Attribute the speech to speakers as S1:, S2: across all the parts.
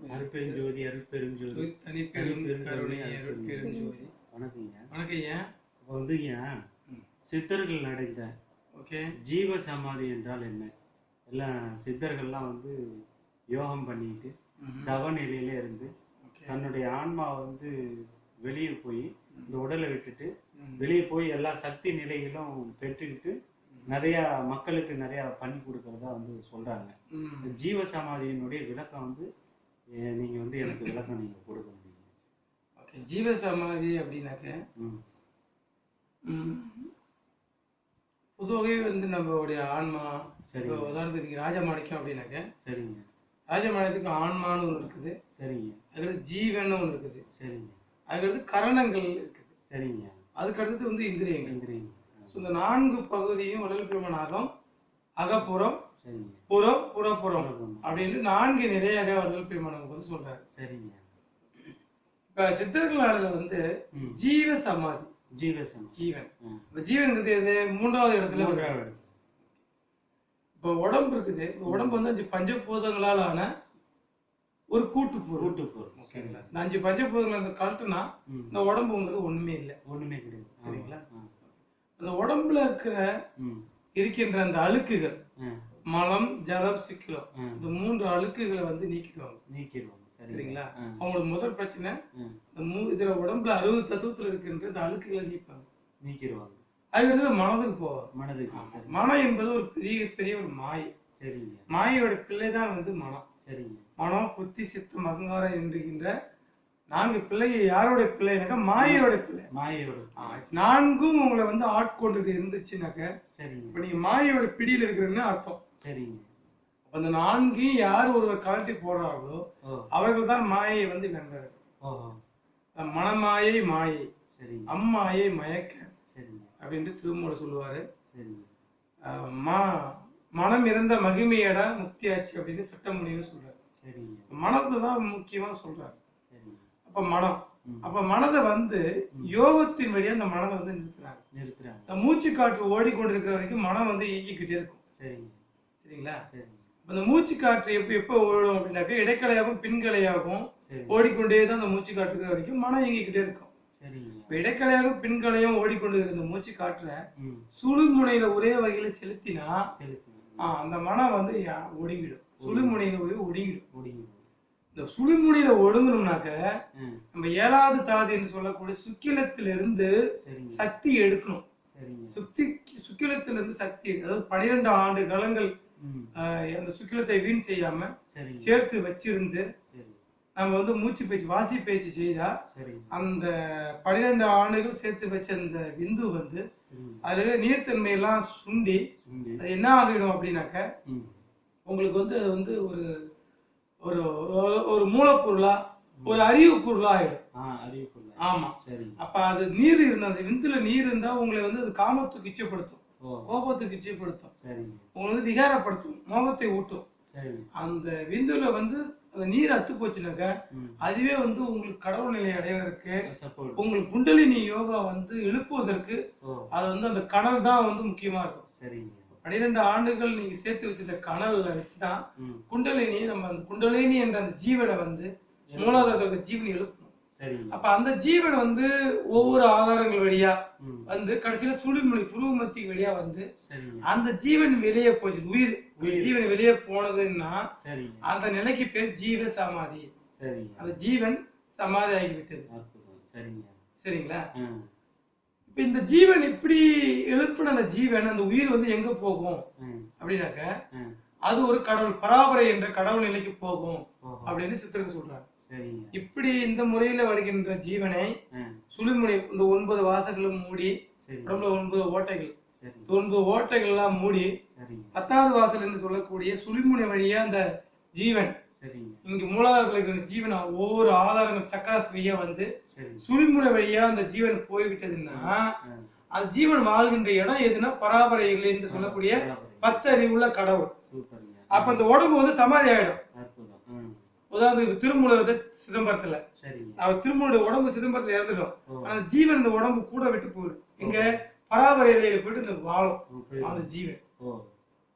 S1: அருட்பெருஞ்சோதி அருட்பெருஞ்சோதி
S2: தனிப்பெரும் கருணை அருட்பெருஞ்சோதி
S1: வணக்கங்க இப்போ
S2: ம்.
S1: சித்தர்கள் அடைந்த
S2: ஓகே.
S1: ஜீவ சமாதி என்றால் என்ன? எல்லாம் சித்தர்கள்லாம் வந்து யோகம் பண்ணிட்டு தவ நிலையில இருந்து தன்னுடைய ஆன்மா வந்து வெளியே போய் இந்த உடலை விட்டுட்டு. வெளியே போய் எல்லா சக்தி நிலைகளும் பெற்றுக்கிட்டு நிறைய மக்களுக்கு நிறைய பண்ணி கொடுக்கறதா வந்து சொல்றாங்க. ஜீவ சமாதியினுடைய விளக்கம் வந்து அஹ், நீங்க வந்து எனக்கு விளக்கம் நீங்க கொடுக்க முடியும்?
S2: ஓகே ஜீவ சமாதி அப்படின்னாக்க பொதுவாகவே வந்து நம்மளுடைய ஆன்மா. இப்போ உதாரணத்துக்கு ராஜமாணிக்கம் அப்படின்னாக்க
S1: சரிங்க.
S2: ராஜமாணியத்துக்கு ஆன்மான்னு ஒன்று இருக்குது.
S1: சரிங்க.
S2: அதுக்கடுத்து ஜீவன் ஒன்று இருக்குது.
S1: சரிங்க.
S2: அதுக்கடுத்து கரணங்கள் இருக்குது.
S1: சரிங்க.
S2: அதுக்கடுத்து வந்து இந்திரியங்கள்.
S1: எந்திரிங்க
S2: ஸோ இந்த நான்கு பகுதியும் உடல் பெருமனாகும் அகப்புறம் புறம் புறப்புறம். அப்படின்னு நான்கு நிலையாக வள்ளல் பெருமானம் வந்து சொல்றாரு
S1: சரிங்க
S2: இப்ப சித்தர்களால வந்து. ஜீவ சமாதி
S1: ஜீவசம்
S2: ஜீவன் ஜீவன்கிறது எது மூன்றாவது இடத்துல.
S1: மூன்றாவது.
S2: இப்ப உடம்பு இருக்குது உடம்பு வந்து அஞ்சு பஞ்சபூதங்களால் ஆன ஒரு கூட்டு பொருள்
S1: கூட்டுப்பொருள்
S2: ஓகேங்களா இந்த அஞ்சு பஞ்சபூதங்களை அந்த கழட்டுனா. இந்த உடம்புங்கிறது ஒண்ணுமே இல்லை
S1: ஒண்ணுமே கிடையாது.
S2: சரிங்களா? அந்த உடம்புல இருக்கிற. இருக்கின்ற அந்த அழுக்குகள். மலம் ஜலம் சிக்கலம். இந்த மூன்று அழுக்குகளை வந்து நீக்கிடுவாங்க.
S1: நீக்கிடுவாங்க.
S2: சரிங்களா. அவங்களோட முதல் பிரச்சனை. இந்த மூ இதுல உடம்புல அறுபது தத்துவத்துல இருக்கின்ற இந்த அழுக்குகளை நீப்பாங்க.
S1: நீக்கிடுவாங்க.
S2: அதுக்கடுத்து மனதுக்கு போவாங்க.
S1: மனதுக்கு சரி.
S2: மனம் என்பது ஒரு பெரிய பெரிய ஒரு மாயை.
S1: சரிங்க.
S2: மாயையோட பிள்ளை தான் வந்து மனம்.
S1: சரிங்க.
S2: மனம் புத்தி சித்தம் அகங்காரம் என்கின்ற நான்கு பிள்ளைகள் யாரோட பிள்ளைனாக்கா? மாயையோட பிள்ளை.
S1: மாயோட
S2: நான்கும் உங்களை வந்து ஆட்கொண்டுட்டு இருந்துச்சுனாக்க
S1: சரிங்க.
S2: இப்ப நீங்க மாயையோட பிடியில இருக்கிறன்னு அர்த்தம்.
S1: சரிங்க.
S2: அப்ப அந்த நான்கையும் யார் ஒருவர் கழட்டி போடுறாங்களோ
S1: ஓ
S2: அவர்கள் தான் மாயையை வந்து
S1: ஓஹோ
S2: மனமாயை மாயை.
S1: சரிங்க.
S2: அம்மாயை மயக்க.
S1: சரிங்க.
S2: அப்படின்ட்டு திருமூல சொல்லுவாரு. மா மனம் இறந்த மகிமையடா முக்தி ஆச்சு அப்படின்னு சட்டமுனின்னு சொல்றாரு.
S1: சரிங்க.
S2: மனத்தை தான் முக்கியமா சொல்றாரு. அப்ப மனம். அப்ப மனதை வந்து யோகத்தின் வழியா அந்த மனதை வந்து நிறுத்துறாங்க.
S1: நிறுத்துறாங்க.
S2: மூச்சு காற்று ஓடிக்கொண்டிருக்கிற வரைக்கும் மனம் வந்து இயக்கிக்கிட்டே இருக்கும்.
S1: சரிங்க.
S2: சரிங்களா இந்த மூச்சு காற்று எப்ப எப்ப ஓடும் அப்படின்னாக்க இடைக்கலையாகவும் பின்கலையாகவும் ஓடிக்கொண்டே தான் அந்த மூச்சு காற்று வரைக்கும் மனம் இயங்கிக்கிட்டே இருக்கும். இடைக்கலையாகவும் பின்கலையும் ஓடிக்கொண்டு இருக்கிற இந்த மூச்சு காற்றை சுழுமுனையில ஒரே வகையில செலுத்தினா அந்த மனம் வந்து ஒடுங்கிடும். சுழுமுனையில போய் ஒடுங்கிடும்.
S1: முடியும்
S2: இந்த சுழுமுனையில ஒடுங்கணும்னாக்க நம்ம ஏழாவது தாதி என்று சொல்லக்கூடிய சுக்கிலத்திலிருந்து சக்தி எடுக்கணும். சுக்தி சுக்கிலத்திலிருந்து சக்தி அதாவது பனிரெண்டு ஆண்டு காலங்கள் அந்த சுக்கிலத்தை வீண் செய்யாம சேர்த்து வச்சிருந்து
S1: சரி.
S2: நம்ம வந்து மூச்சு பயிற்சி வாசி பயிற்சி செய்தா அந்த பனிரெண்டு ஆண்டுகள் சேர்த்து வச்ச அந்த விந்து வந்து அதுல நீர்த்தன்மை எல்லாம் சுண்டி. அது என்ன ஆகிடும் அப்படின்னாக்க உங்களுக்கு வந்து அது வந்து ஒரு ஒரு ஒரு- மூலப்பொருளா ஒரு அறிவு பொருளா ஆயிடும் ஆமா.
S1: சரிங்க.
S2: அப்ப அது நீர் இருந்தா விந்துல நீர் இருந்தா உங்களை வந்து அது காமத்துக்கு இச்சைப்படுத்தும். கோபத்துக்கு இச்சைப்படுத்தும்
S1: சரிங்க.
S2: உங்களை வந்து விகாரப்படுத்தும். மோகத்தை ஊட்டும். அந்த விந்துல வந்து அந்த நீர் அத்து போச்சுனாக்க அதுவே வந்து உங்களுக்கு கடவுள் நிலை அடைவதற்கு உங்களுக்கு குண்டலினி யோகா வந்து எழுப்புவதற்கு அது வந்து அந்த கனல் தான் வந்து முக்கியமா இருக்கும்.
S1: சரிங்க.
S2: பன்னிரெண்டு ஆண்டுகள் நீங்க சேர்த்து வச்சிருந்த கனல்ல வச்சுதான் குண்டலினி நம்ம அந்த குண்டலினி என்ற அந்த ஜீவனை வந்து மூலாதாரத்தோட ஜீவனை
S1: சரிங்க
S2: அப்ப அந்த ஜீவன் வந்து ஒவ்வொரு ஆதாரங்கள் வழியா வந்து கடைசியில சுழிமொழி புருவமத்தி வழியா வந்து அந்த ஜீவன் வெளியே போச்சு உயிர். ஜீவன் வெளியே போனதுன்னா அந்த நிலைக்கு பேர் ஜீவ சமாதி.
S1: சரிங்க.
S2: அந்த ஜீவன் சமாதி ஆகிவிட்டது. சரிங்களா? இப்ப இந்த ஜீவன் இப்படி எழுப்பின அந்த ஜீவன் அந்த உயிர் வந்து எங்க போகும்? அப்படின்னாக்க அது ஒரு கடவுள் பராபரை என்ற கடவுள் நிலைக்கு போகும் அப்படின்னு சித்தருக்கு சொல்றாரு இப்படி இந்த முறையில வருகின்ற ஜீவனை சுழிமுனை இந்த ஒன்பது வாசல்களும் மூடி உடம்புல ஒன்பது ஓட்டைகள். ஒன்பது ஓட்டைகள் எல்லாம் மூடி பத்தாவது வாசல் என்று சொல்லக்கூடிய சுழிமுனை வழியா அந்த ஜீவன்
S1: சரிங்க.
S2: இங்க மூலாதாரத்தில் இருக்கிற ஜீவன் ஒவ்வொரு ஆதாரங்கள் சக்கராஸ் வழியா வந்து சுழிமுனை வழியா அந்த ஜீவன் போய்விட்டதுன்னா அந்த ஜீவன் வாழ்கின்ற இடம் எதுனா பராபரைகள் என்று சொல்லக்கூடிய பத்து அறிவுள்ள கடவுள். அப்ப அந்த உடம்பு வந்து சமாதி ஆயிடும். உதாரணத்துக்கு திருமூலர் வந்து சிதம்பரத்துல. அவர் திருமூலுடைய உடம்பு சிதம்பரத்துல இறந்துடும். அந்த ஜீவன் இந்த உடம்பு கூட விட்டு போகுது இங்க பராபரை இலையில போயிட்டு இந்த வாழும். அந்த ஜீவன்.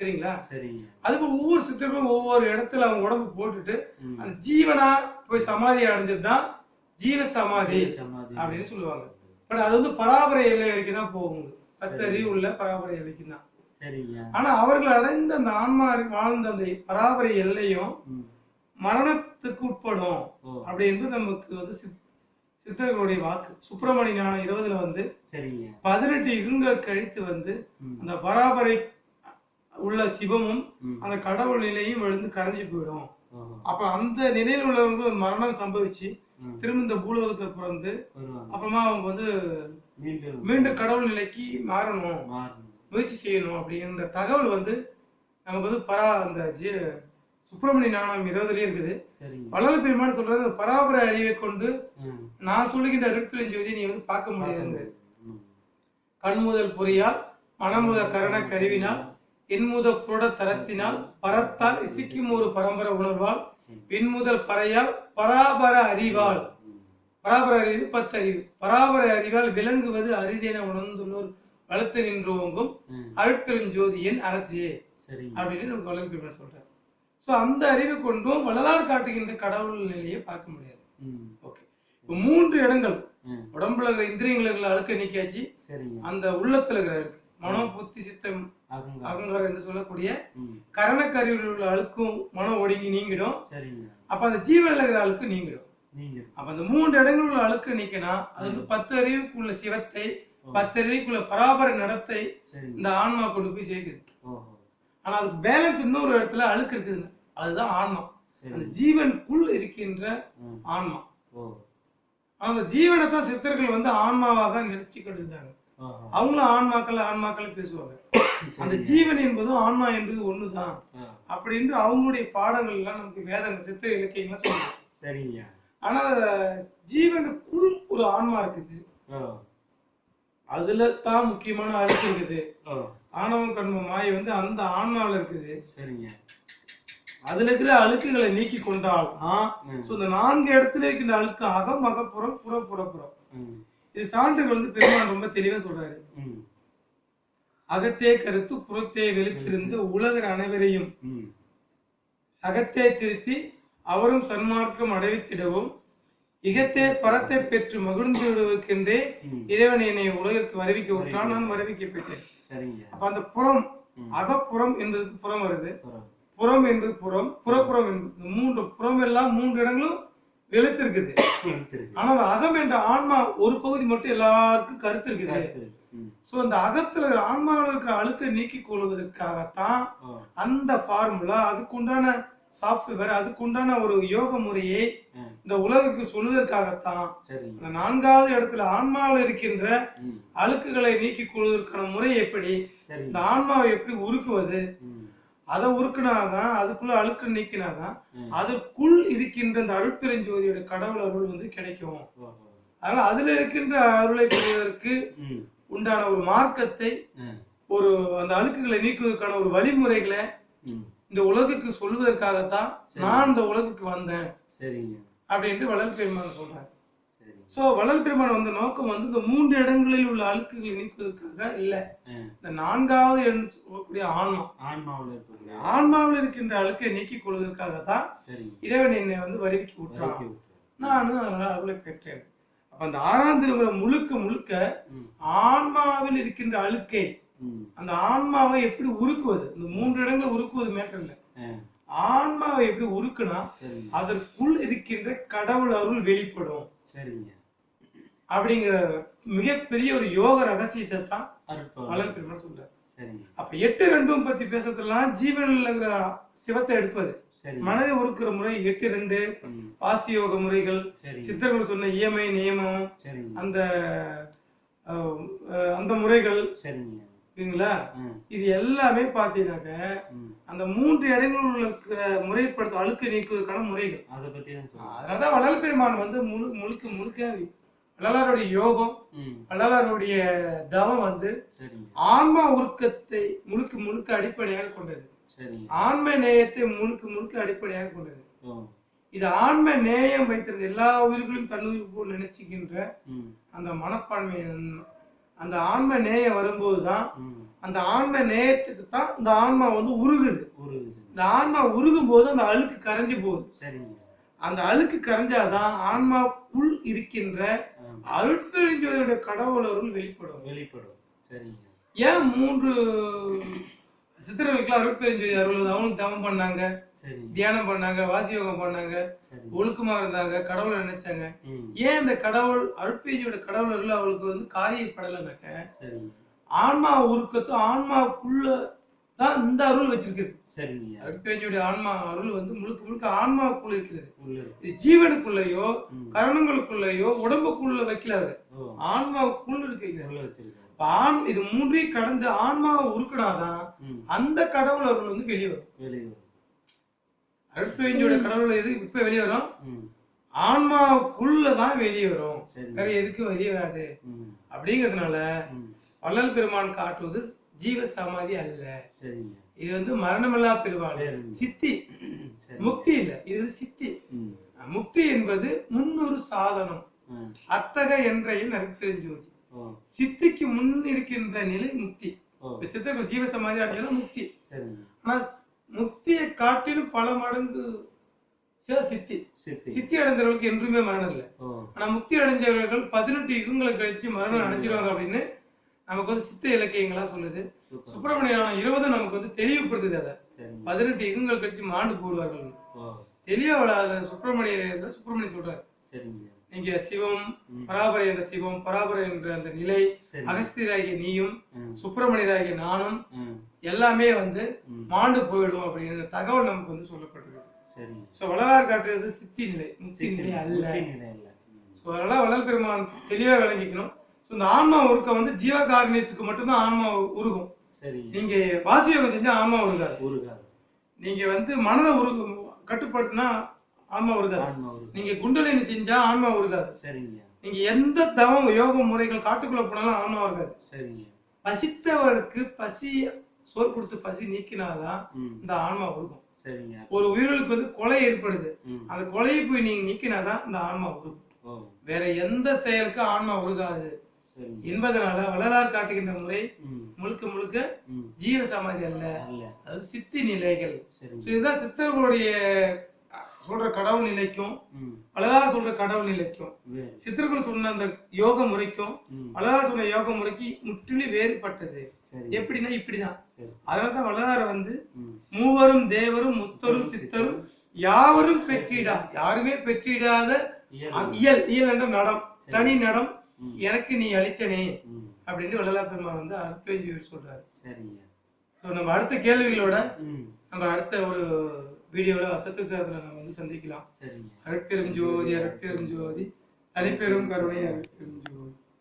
S2: சரிங்களா?
S1: சரிங்க.
S2: அதுக்கு ஒவ்வொரு சித்தர்களும் ஒவ்வொரு இடத்துல அவங்க உடம்பு போட்டுட்டு. அந்த ஜீவனா போய் சமாதி அடைஞ்சதுதான் ஜீவ சமாதி அப்படின்னு சொல்லுவாங்க. பட் அது வந்து பராபர எல்லை வரைக்கும் தான் போகும். பத்து அறிவு உள்ள பராபர எல்லைக்கு தான்
S1: சரிங்க.
S2: ஆனா அவர்கள் அடைந்த அந்த ஆன்மா வாழ்ந்த அந்த பராபர எல்லையும். மரணத்துக்கு உட்படும் அப்படின்னு நமக்கு வந்து சித்- சித்தர்களுடைய வாக்கு சுப்பிரமணிய ஞானம் இருபதுல வந்து
S1: சரிங்க
S2: பதினெட்டு யுகங்கள் கழித்து வந்து. அந்த பராபரை உள்ள சிவமும். அந்த கடவுள் நிலையும் விழுந்து கரைஞ்சு போயிடும். அப்ப அந்த நிலையில் உள்ளவங்களுக்கு மரணம் சம்பவிச்சு. திரும்ப இந்த பூலோகத்துல பிறந்து அப்புறமா அவங்க வந்து
S1: மீண்டும்
S2: மீண்டும் கடவுள் நிலைக்கு மாறணும்
S1: மாறணும்
S2: முயற்சி செய்யணும் அப்படிங்கிற தகவல் வந்து நமக்கு வந்து பரா அந்த ஜி சுப்பிரமணிய ஞானம் இருபதுலயே இருக்குது. வள்ளல் பெருமான் சொல்றது பராபர அறிவை கொண்டு. நான் சொல்லுகின்ற அருட்பெரும் ஜோதியை நீ வந்து பார்க்க முடியாது. கண்முதல் பொறியால் மனமுத கரண கருவினால் எண்முத புருட தரத்தினால் பரத்தால் இசிக்கும் ஒரு பரம்பர உணர்வால் விண்முதல் பறையால் பராபர அறிவால். பராபர அறிவு பத்து அறிவு. பராபர அறிவால் விளங்குவது அரிதென உணர்ந்துள்ளோர் வளர்த்து நின்றோங்கும்
S1: ம்.
S2: அருட்பெரும் ஜோதியின் அரசியே அப்படின்னு நமக்கு வள்ளல் பெருமான் சொல்றாரு. சோ அந்த அறிவை கொண்டும் வள்ளலார் காட்டுகின்ற கடவுள் நிலையை பார்க்க முடியாது. ஓகே இப்போ மூன்று இடங்கள். உடம்புல இருக்கிற இந்திரியங்கள் இருக்கிற அழுக்க நீக்கியாச்சு அந்த உள்ளத்துல இருக்கிற மனோ புத்தி சித்தம்
S1: அகங்காரம்.
S2: என்று சொல்லக்கூடிய
S1: ம்.
S2: கரணக்கருவியில் உள்ள அழுக்கும் மனம் ஒடுங்கி நீங்கிடும்.
S1: சரிங்க.
S2: அப்ப அந்த ஜீவனில் இருக்கிற அழுக்கு நீங்கிடும்.
S1: நீங்க
S2: அப்ப அந்த மூன்று இடங்களில் உள்ள அழுக்கு நீக்கினா அது வந்து பத்து அறிவுக்கு உள்ள சிவத்தை பத்து அறிவுக்குள்ள பராபர நடத்தை இந்த ஆன்மா கொண்டு போய் சேர்க்குது. ஆனா அதுக்கு பேலன்ஸ் இன்னொரு இடத்துல அழுக்கு இருக்குதுங்க. அதுதான் ஆன்மா. அந்த ஜீவனுக்குள் இருக்கின்ற. ஆன்மா. அந்த ஜீவனை தான் சித்தர்கள் வந்து ஆன்மாவாக நினைச்சு கொண்டிருந்தாங்க. அவங்களும் ஆன்மாக்கள் ஆன்மாக்கள் பேசுவாங்க. அந்த ஜீவன் என்பதும் ஆன்மா என்பது ஒண்ணுதான். அப்படின்னு அவங்களுடைய பாடங்கள் எல்லாம் நமக்கு வேதங்கள் சித்த இலக்கியங்கள்லாம் சொல்லுவாங்க
S1: சரிங்க.
S2: ஆனா ஜீவனுக்குள் ஒரு ஆன்மா இருக்குது. அதுல தான் முக்கியமான அழுக்கு இருக்குது. ஆணவம் கண்ம மாயை வந்து அந்த ஆன்மாவில் இருக்குது.
S1: சரிங்க.
S2: அதுல இருக்கிற அழுக்குகளை நீக்கி இந்த நான்கு இடத்துல இருக்கின்ற அழுக்கு அகம் அகப்புறம் புற புறப்புறம். இது சான்றுகள் வந்து பெருமான் ரொம்ப தெளிவா சொல்றாரு. அகத்தே கருத்து புறத்தே வெளித்திருந்த உலகர் அனைவரையும். சகத்தே திருத்தி அவரும் சன்மார்க்கம் அடைவித்திடவும் இகத்தே பரத்தை பெற்று மகிழ்ந்து விடுவதற்கென்றே. இறைவன் என்னை உலகிற்கு வருவிக்க விட்டான் நான் வருவிக்கப்பட்டேன் அப்ப அந்த புறம். அகப்புறம் என்பதுக்கு புறம் வருது. புறம் என்பது புறம் புறப்புறம் என்பது மூன்று புறம் எல்லாம் மூன்று இடங்களும் வெளுத்திருக்குது
S1: எடுத்திருக்கு.
S2: ஆனா அந்த அகம் என்ற ஆன்மா ஒரு பகுதி மட்டும் எல்லாருக்கும் கருத்து இருக்குது. சோ அந்த அகத்துல ஆன்மாவில் இருக்கிற அழுக்கை நீக்கிக் கொள்வதற்காகத்தான். அந்த ஃபார்முலா அதுக்குண்டான சாஃப்ட்வேர் அதுக்குண்டான ஒரு யோக முறையை. இந்த உலகுக்கு சொல்வதற்காகத்தான் அந்த நான்காவது இடத்துல ஆன்மாவில் இருக்கின்ற. அழுக்குகளை நீக்கிக் கொள்வதற்கான முறை எப்படி இந்த ஆன்மாவை எப்படி உருக்குவது. அதை உருக்குனாதான் அதுக்குள்ள அழுக்கு நீக்கினாதான். அதுக்குள் இருக்கின்ற அந்த அருட்பெருஞ்சோதியோட கடவுள் அருள் வந்து கிடைக்கும். அதனால அதுல இருக்கின்ற அருளை பெறுவதற்கு. உண்டான ஒரு மார்க்கத்தை. ஒரு அந்த அழுக்குகளை நீக்குவதற்கான ஒரு வழிமுறைகளை. இந்த உலகுக்கு சொல்வதற்காகத்தான் நான் இந்த உலகுக்கு வந்தேன்
S1: சரிங்க
S2: அப்படின்ட்டு பெருமான் சொல்றாரு
S1: சரிங்க
S2: சோ வள்ளல் பெருமான் வந்த நோக்கம் வந்து இந்த மூன்று இடங்களில் உள்ள அழுக்குகளை நீக்குவதற்காக இல்ல. இந்த நான்காவது இடம் சொல்லக்கூடிய ஆன்மா
S1: ஆன்மாவுல இருக்கக்கூடிய
S2: ஆன்மாவில் இருக்கின்ற அழுக்கை நீக்கிக் கொள்வதற்காக தான் இறைவன் என்னை வந்து வருவிக்கு
S1: விட்டுரு.
S2: நானும் அதனால அருளை பெற்றேன் அப்ப அந்த ஆறாம் திருமுறை முழுக்க முழுக்க. ஆன்மாவில் இருக்கின்ற அழுக்கை. அந்த ஆன்மாவை எப்படி உருக்குவது இந்த மூன்று இடங்களை உருக்குவது மேட்டர் இல்ல. ஆன்மாவை எப்படி உருக்குனா அதற்குள் இருக்கின்ற கடவுள் அருள் வெளிப்படும்.
S1: சரிங்க.
S2: அப்படிங்கிற மிகப்பெரிய ஒரு யோக ரகசியத்தை தான் பெருமாள் சொல்றாரு. அப்ப எட்டு ரெண்டும் பத்தி பேசுறதுலாம் ஜீவனில் இருக்கிற சிவத்தை எடுப்பது. மனதை உருக்குற முறை எட்டு ரெண்டு
S1: ம்.
S2: பாசி யோக முறைகள் சித்தர்கள் சொன்ன இயமை நியமம் அந்த அந்த முறைகள்.
S1: சரிங்க.
S2: சரிங்களா. இது எல்லாமே பாத்தீங்கன்னாக்க. அந்த மூன்று இடங்களில் இருக்கிற முறைப்படுத்த அழுக்கு நீக்குவதற்கான முறைகள்
S1: அதை பத்தி
S2: அதனாலதான் வள்ளல் பெருமான் வந்து முழு முழுக்க முழுக்க வள்ளலாருடைய யோகம். வள்ளலாருடைய தவம் வந்து ஆன்மா உருக்கத்தை முழுக்க முழுக்க அடிப்படையாக கொண்டது ஆன்ம நேயத்தை முழுக்க முழுக்க அடிப்படையாக கொண்டது இது ஆன்ம நேயம் வைத்திருந்த எல்லா உயிர்களையும் தன்னுயிர் போல் நினைச்சுக்கின்ற. அந்த மனப்பான்மை அந்த ஆன்ம நேயம் வரும்போதுதான்
S1: ம்.
S2: அந்த ஆன்ம நேயத்துக்கு தான் இந்த ஆன்மா வந்து உருகுது.
S1: உருகுது.
S2: இந்த ஆன்மா உருகும் போது அந்த அழுக்கு கரைஞ்சு போகுது.
S1: சரிங்க.
S2: அந்த அழுக்கு கரைஞ்சாதான் ஆன்மாக்குள் இருக்கின்ற
S1: ஆமா.
S2: அருட்பெருஞ்சோதியுடைய கடவுள் அருள் வெளிப்படும்.
S1: வெளிப்படும். சரிங்க.
S2: ஏன் மூன்று சித்திரர்களுக்கு அருட்பெருஞ்சோதி அருள் அவங்களும் தவம் பண்ணாங்க தியானம் பண்ணாங்க வாசியோகம் பண்ணாங்க
S1: சரிங்க
S2: ஒழுக்கமா இருந்தாங்க கடவுளை நினைச்சாங்க. ஏன் இந்த கடவுள் அருட்பேஜியோட கடவுள் அருள் அவளுக்கு வந்து காரியப்படலைனாக்க ஆன்மா உருக்கத்தும் ஆன்மாவுக்குள்ள தான் இந்த அருள் வச்சிருக்குது.
S1: சரிங்க
S2: அருட்பேஜியோட ஆன்மா அருள் வந்து முழுக்க முழுக்க ஆன்மாவுக்குள்ள இருக்கிறது. இது ஜீவனுக்குள்ளேயோ. கரணங்களுக்குள்ளேயோ உடம்புக்குள்ள வைக்கல அது
S1: ஓ.
S2: ஆன்மாவுக்குள்ள இருக்கு
S1: உள்ள வச்சிருக்காங்க
S2: இப்ப ஆண் இது மூன்றையும் கடந்து ஆன்மாவை உருக்கினாதான்
S1: ம்.
S2: அந்த கடவுள் அருள் வந்து வெளியே வரும்.
S1: வெளியே
S2: கடவுள் எது இப்ப வெளியே வரும்? ஆன்மாவுக்குள்ளதான் வெளியே வரும். வேற எதுக்கும் வெளியே வராது. அப்படிங்கிறதுனால வள்ளல் பெருமான் காட்டுவது ஜீவ சமாதி அல்ல. இது வந்து மரணமில்லா பெருமாள். சித்தி. முக்தி இல்ல. இது வந்து சித்தி.
S1: ம்.
S2: முக்தி என்பது முன்னொரு சாதனம். அத்தக என்றையில் நற்பெருஞ்சோதி சித்திக்கு முன் இருக்கின்ற நிலை முக்தி. சித்தர்கள் ஜீவ சமாதி அடைஞ்சது முக்தி. ஆனா முக்தியை காட்டிலும் பல மடங்கு சித்தி.
S1: சித்தி.
S2: சித்தி அடைந்தவர்களுக்கு என்றுமே மரணம் இல்லை. ஆனா முக்தி அடைஞ்சவர்கள் பதினெட்டு யுகங்களை கழிச்சு மரணம் அடைஞ்சிருவாங்க அப்படின்னு நமக்கு வந்து சித்த இலக்கியங்களா சொல்லுது.
S1: சூப்பர்.
S2: சுப்பிரமணியம் இருபது நமக்கு வந்து தெளிவுபடுத்துது அதை. பதினெட்டு யுகங்கள் கழிச்சு மாண்டு போடுவார்கள். தெளிவா சுப்பிரமணிய சுப்பிரமணிய சொல்றாரு.
S1: சரிங்க.
S2: நீங்க சிவம். பராபரை என்ற சிவம் பராபரை என்ற அந்த நிலை அகஸ்தியராகிய நீயும் சுப்பிரமணியராகிய நானும் எல்லாமே வந்து மாண்டு போயிடும் அப்படிங்கிற தகவல் நமக்கு வந்து சொல்லப்பட்டிருக்கு. சோ வள்ளலார் காட்டுறது சித்தி நிலை முக்தி நிலை அல்ல. சோ அதனால வள்ளல் பெருமான் தெளிவா விளங்கிக்கணும். சோ இந்த ஆன்மா உருக்கம் வந்து ஜீவகாரணியத்துக்கு மட்டும்தான் ஆன்மா உருகும். நீங்க வாசி யோகம் செஞ்சா ஆன்மா உருகாது.
S1: உருகாது.
S2: நீங்க வந்து மனதை உரு கட்டுப்படுத்தினா ஆன்மா உருகாது. நீங்க குண்டலினி செஞ்சா ஆன்மா உருகாது.
S1: சரிங்க.
S2: நீங்க எந்த தவம் யோக முறைகள் காட்டுக்குள்ள போனாலும் ஆன்மா உருகாது.
S1: சரிங்க.
S2: பசித்தவருக்கு பசி சோறு கொடுத்து பசி நீக்கினாதான் இந்த ஆன்மா உருகும்.
S1: சரிங்க.
S2: ஒரு உயிர்களுக்கு வந்து கொலை ஏற்படுது. அந்த கொலையை போய் நீங்க நீக்கினாதான் இந்த ஆன்மா உருகும். வேற எந்த செயலுக்கும் ஆன்மா உருகாது. என்பதனால வள்ளலார் காட்டுகின்ற முறை முழுக்க முழுக்க ஜீவ சமாதி அல்ல. அது சித்தி நிலைகள். இதுதான் சித்தர்களுடைய சொல்ற கடவுள் நிலைக்கும் வள்ளலார் சொல்ற கடவுள் நிலைக்கும் சித்தர்கள் சொன்ன அந்த யோக முறைக்கும் வள்ளலார் சொன்ன யோக முறைக்கு முற்றிலும் வேறுபட்டது. எப்படின்னா இப்படிதான். அதனாலதான் வள்ளலார் வந்து மூவரும் தேவரும் முத்தரும் சித்தரும் யாவரும் பெற்றிடா. யாருமே பெற்றிடாத
S1: இயல்.
S2: இயல். என்ற நடம். தனி நடம். எனக்கு நீ அளித்தனே. அப்படின்னு வள்ளலார் பெருமான் வந்து அற்பேஞ்சி சொல்றாரு.
S1: சரிங்க.
S2: சோ நம்ம அடுத்த கேள்விகளோட நம்ம அடுத்த ஒரு வீடியோல சத்து சேரத்துல நம்ம வந்து சந்திக்கலாம்.
S1: சரிங்க.
S2: அருட்பெரும் ஜோதி அருட்பெரும் ஜோதி தனிப்பெரும் கருணை அருட்பெரும்